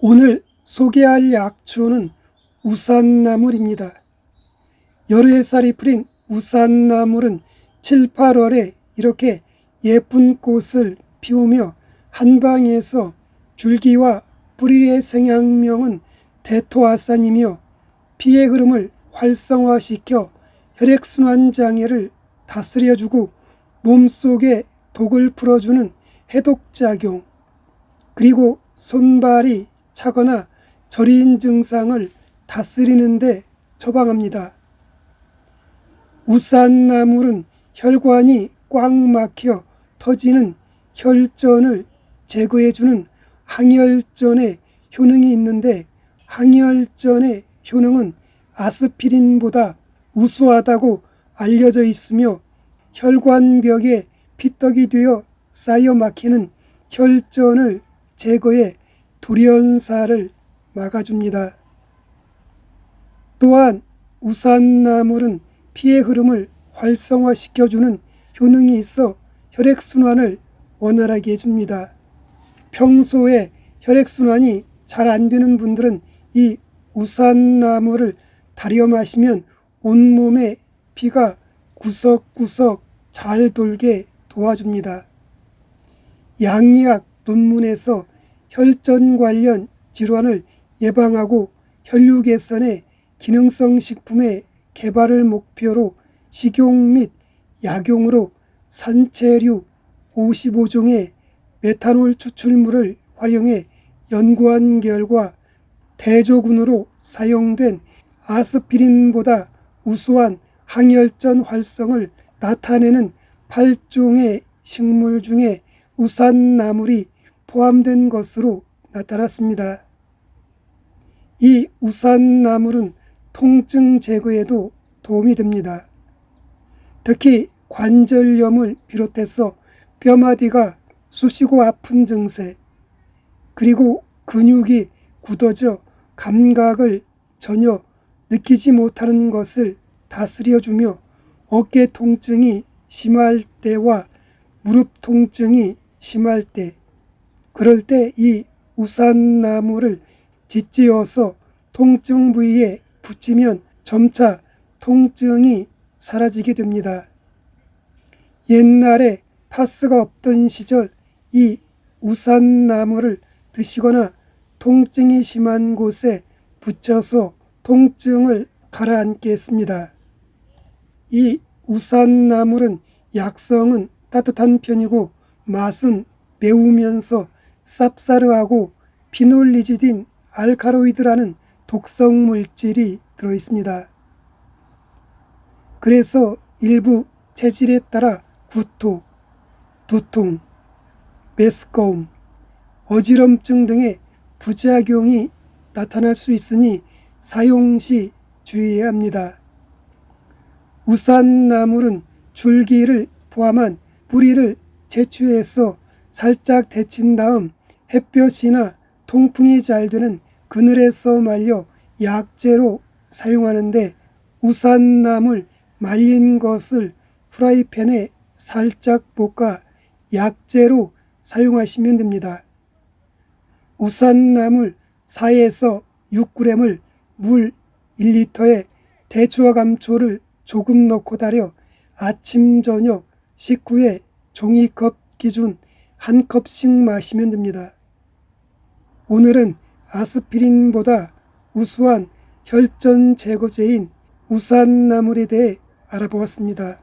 오늘 소개할 약초는 우산나물입니다. 여러 햇살이 풀린 우산나물은 7, 8월에 이렇게 예쁜 꽃을 피우며 한방에서 줄기와 뿌리의 생양명은 대토아산이며 피의 흐름을 활성화시켜 혈액순환 장애를 다스려주고 몸속에 독을 풀어주는 해독작용 그리고 손발이 차거나 저린 증상을 다스리는데 처방합니다. 우산나물은 혈관이 꽉 막혀 터지는 혈전을 제거해주는 항혈전의 효능이 있는데 항혈전의 효능은 아스피린보다 우수하다고 알려져 있으며 혈관벽에 피떡이 되어 쌓여 막히는 혈전을 제거해 돌연사를 막아줍니다. 또한 우산나물은 피의 흐름을 활성화시켜주는 효능이 있어 혈액순환을 원활하게 해줍니다. 평소에 혈액순환이 잘 안 되는 분들은 이 우산나물을 다려 마시면 온몸에 피가 구석구석 잘 돌게 도와줍니다. 양리학 논문에서 혈전 관련 질환을 예방하고 혈류 개선에 기능성 식품의 개발을 목표로 식용 및 약용으로 산채류 55종의 메탄올 추출물을 활용해 연구한 결과 대조군으로 사용된 아스피린보다 우수한 항혈전 활성을 나타내는 8종의 식물 중에 우산나물이 포함된 것으로 나타났습니다. 이 우산나물은 통증 제거에도 도움이 됩니다. 특히 관절염을 비롯해서 뼈마디가 쑤시고 아픈 증세, 그리고 근육이 굳어져 감각을 전혀 느끼지 못하는 것을 다스려주며 어깨 통증이 심할 때와 무릎 통증이 심할 때, 그럴 때 이 우산나물을 짓지어서 통증 부위에 붙이면 점차 통증이 사라지게 됩니다. 옛날에 파스가 없던 시절 이 우산나물을 드시거나 통증이 심한 곳에 붙여서 통증을 가라앉게 했습니다. 이 우산나물은 약성은 따뜻한 편이고 맛은 매우면서 쌉싸르하고 피놀리지딘 알카로이드라는 독성 물질이 들어 있습니다. 그래서 일부 체질에 따라 구토, 두통, 메스꺼움, 어지럼증 등의 부작용이 나타날 수 있으니 사용 시 주의해야 합니다. 우산나물은 줄기를 포함한 뿌리를 채취해서 살짝 데친 다음 햇볕이나 통풍이 잘 되는 그늘에서 말려 약재로 사용하는데 우산나물 말린 것을 프라이팬에 살짝 볶아 약재로 사용하시면 됩니다. 우산나물 4에서 6g을 물 1리터에 대추와 감초를 조금 넣고 달여 아침 저녁 식후에 종이컵 기준 한 컵씩 마시면 됩니다. 오늘은 아스피린보다 우수한 혈전 제거제인 우산나물에 대해 알아보았습니다.